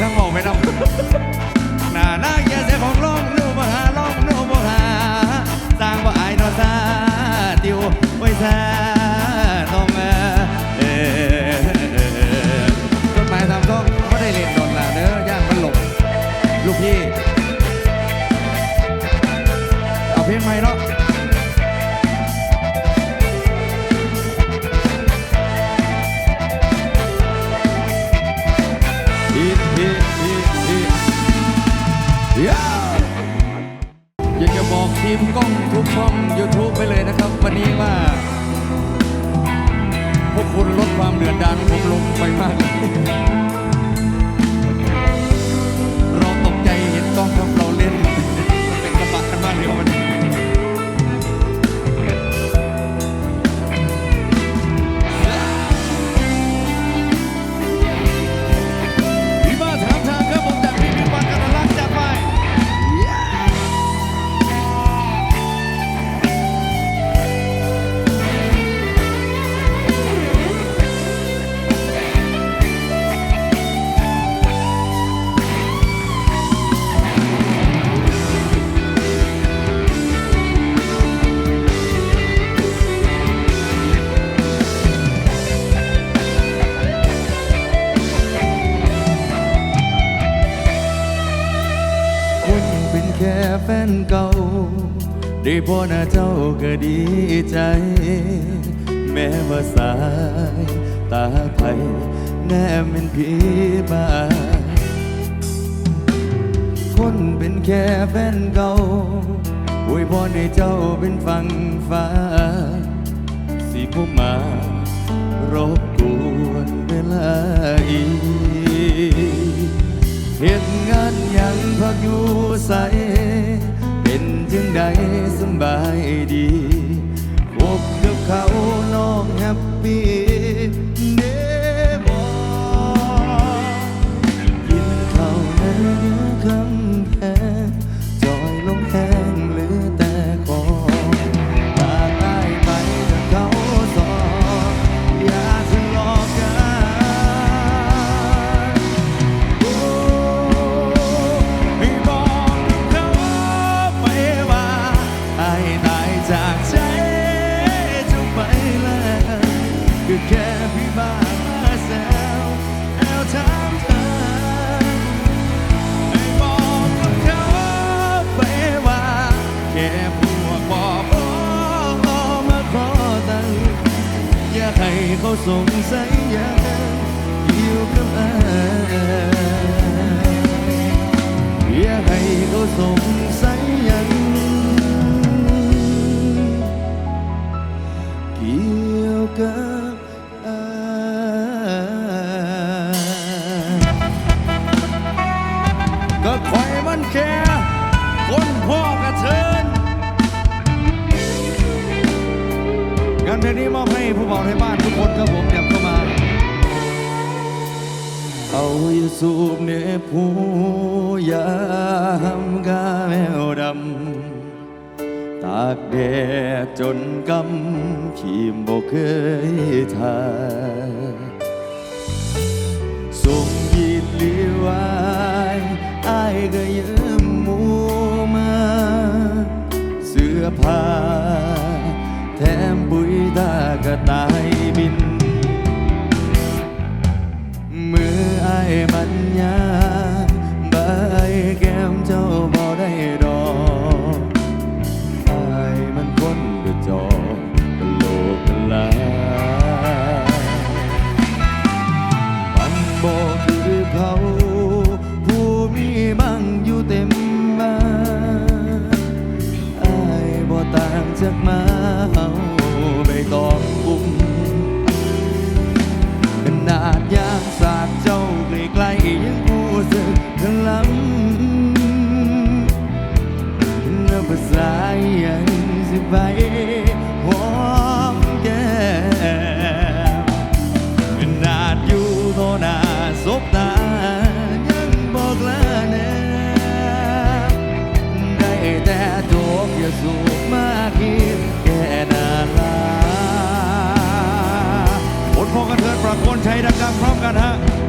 ทั้งหมดไม่ต้ แฟนเก่า ได้บ่นะเจ้าก็ดีใจ แม้ว่าสายตาไผแน่เป็นผีบาคนเป็นแค่แฟนเก่าอวยพรให้เจ้าเป็นฟังฟ้า สิผู้มารบกวนเวลาอีเหตุงานยังพักอยู่ใส จังใดสบายดีพบกับเขาน้องแฮปปี้ ยวก็คอยมันแค่คนพ่อกระเทินงานเพลงนี้มอบให้ผู้บ่าในบ้านทุกคนครับผมแอบเข้ามา เอายาสูบเนผู้ยามกาแมวดำากแดดจนกำขีมบอกเคยทาส่งยิรือวายอายก็ยืมมูมา เสื้อผ้า แถมบุยตากระตาย ใช้ดังๆพร้อมกันฮะ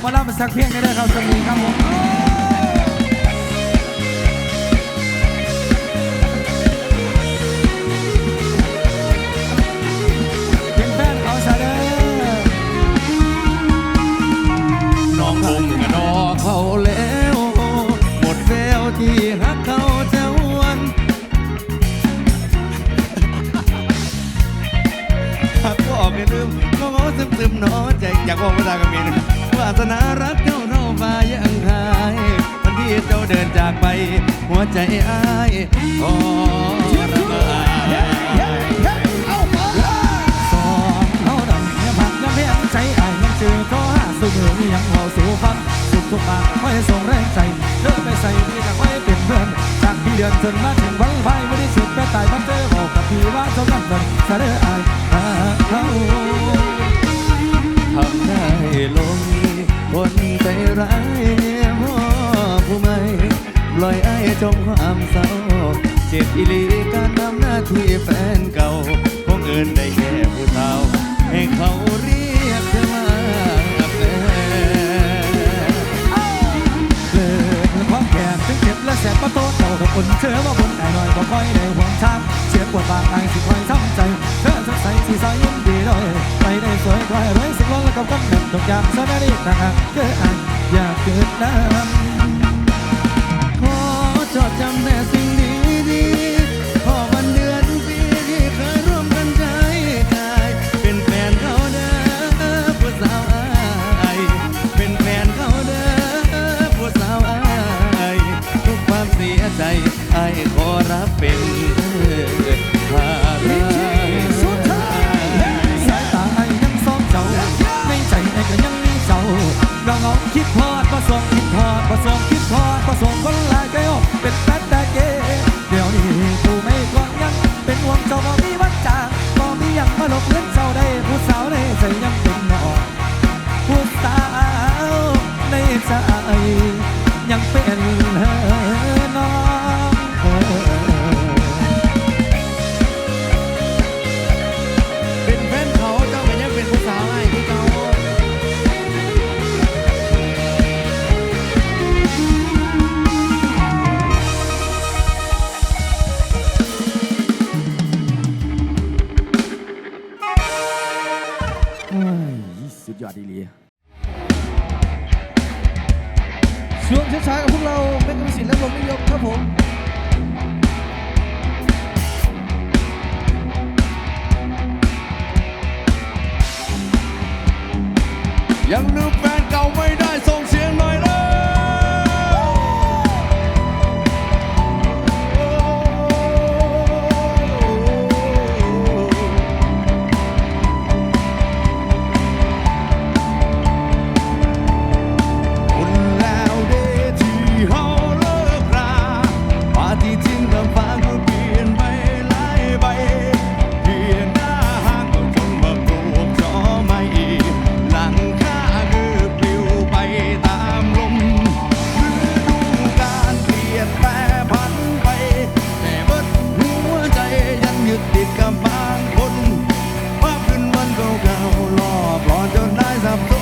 ขอรับมาสักเพียงได้เลยครับสวัสดีครับผม เดินจากไป หัวใจอ้ายขอระเบิดสองเขาดำเนี่ยผักยังไม่ยังใจอายยังเจอก็หาสู้มือนี่ยังเอาสู่ฟังสุดทุกปากคอยส่งแรงใจเดินไปใส่พี่กับไว้เป็นเพื่อนจากพี่เดือนจนมาถึงวันไฟไม่ได้สุดไปตายมันเจอบอกกับพี่ว่าเจ้ากันกันเสนออายเขาทำได้ลงคนใจร้าย ผู้ไม่ปล่อยไอ้จมความเศร้า เจ็บอีลีการทำหน้าที่แฟนเก่าคงเอินได้แค่ผู้เฒ่า ให้เขาเรียกเธอว่าแฟนเลิกความแก่ถึงเจ็บและแสบประโตเจ้ากับคนเชื่อว่าบนไหน่อยบ่ค่อยได้หวงช้ำเสียปวดบางไอ้สิคอยช้ำใจ เธอสดใสสีใสยิ้มดีเลยไปได้สวยกว่าร้อยสิบล้อแล้วกับกันแบบทุกอย่างซะนะนี่นะฮะเกิดอันอยากเกิดน้ขอ จำแต่สิ่งดีดีพอวันเดือนปีที่เคยร่วมกันใจกายเป็นแฟนเขาเด้อผู้สาวอายเป็นแฟนเขาเด้อผู้สาวอายทุกความเสียใจอายขอรับเป็นภา เราเงาคิดพอดประสงคิดพอดประสงคิดพอดประสงคนหลายก็ยอมเป็นแฟนแต่เกเดี๋ยวนี้กูไม่กวางยังเป็นห่วงเจ้าบ่มีวันจางบ่มียังมาหลบเลือนเจ้าได้ผู้สาวได้ใจยัง ยังลื จ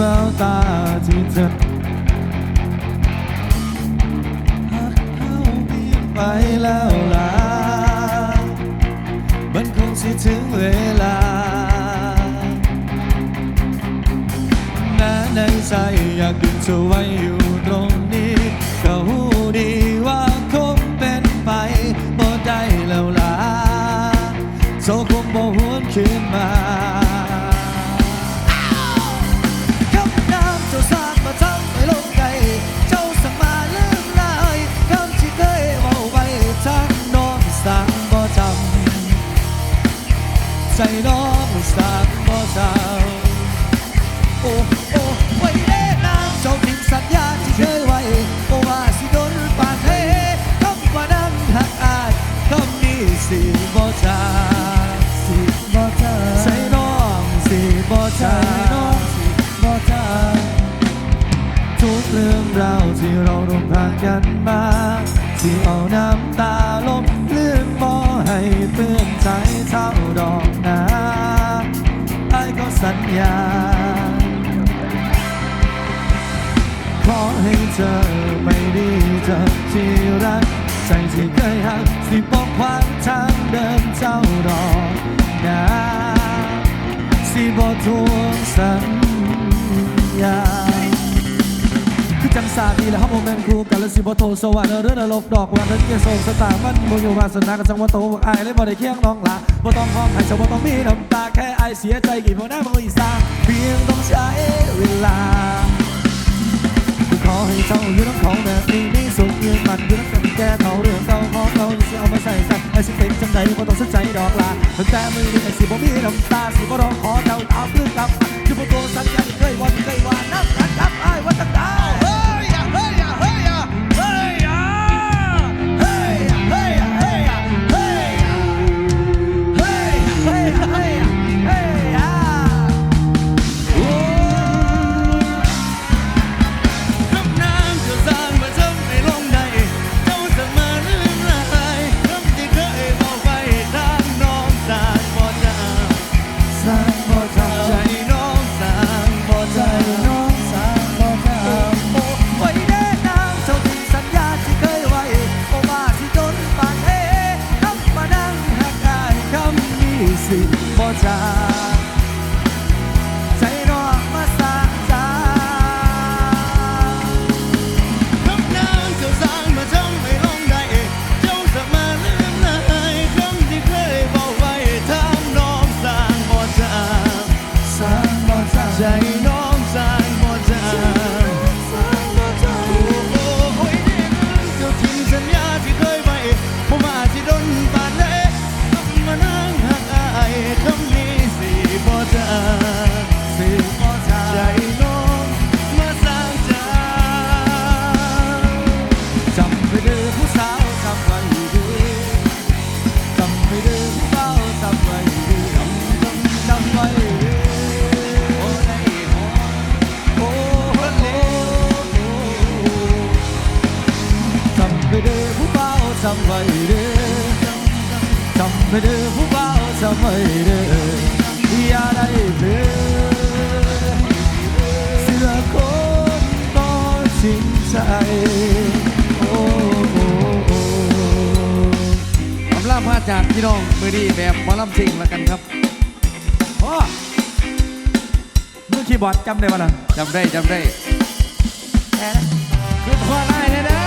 แววตาที่เธอหักเขาเพียงไปแล้วล่ะมันคงสิถึงเวลาแม้ในใจอยากดึงเธอไว้อยู่ตรง ใจน้องสั่งบ่จโอ้โอ้ไว้เด้นางเจ้าทิ้งสัญญาที่เคยไว้โอ้ว่าสิโดนปานให้คำว่านั้นหักอายคำนี้สิบ่จำสิบ่จำใจน้องสิบ่จำน้องสิบ่จำทุกเรื่องราวที่เราร่วมผ่านกันมาที่เอาน้ำตาลม ให้เปื้อนใจเท่าดอกนาไอ้ก็สัญญา ขอให้เธอไม่ดีเธอที่รัก ใจที่เคยหักสิปกขวางทางเดินเจ้าดอกนาสิบ่ทวงสัญญา คือจังสาดีแล้วครับโมเมนครูกันและสิบโทสวรรค์เรื่องนรกดอกวันนั้นเกโซสตาร์มันโมอยู่วาสนากับจังหวะโตอกอายเลยบ่ได้เคียงน้องลาบ่ต้องห้องให้เจ้าบ่ต้องมีน้ำตาแค่อายเสียใจกี่พอหน้าบ่อีสานเพียงต้องใช้เวลาขอให้เจ้าอยู่น้ำของแบบนี้มีสุขยืนมันอยู่น้ำกันแก้เท่าเรื่องเก่าของเราที่เอามาใส่ใจไอ้สิเป็นจังใดบ่ต้องสนใจดอกลาตั้งแต่มือนี้ไอ้สิบ่มีน้ำตาสิบ่ร้องขอเจ้าตามเรื่องกับคือบ่ตัวสัญญาเคยวันเคยว่าน้ำกันครับอ้ายว่าตั้งแต่เอมือคีย์บอร์ดจำได้ปะล่ะจำได้จำได้ คือพ่อได้เลยน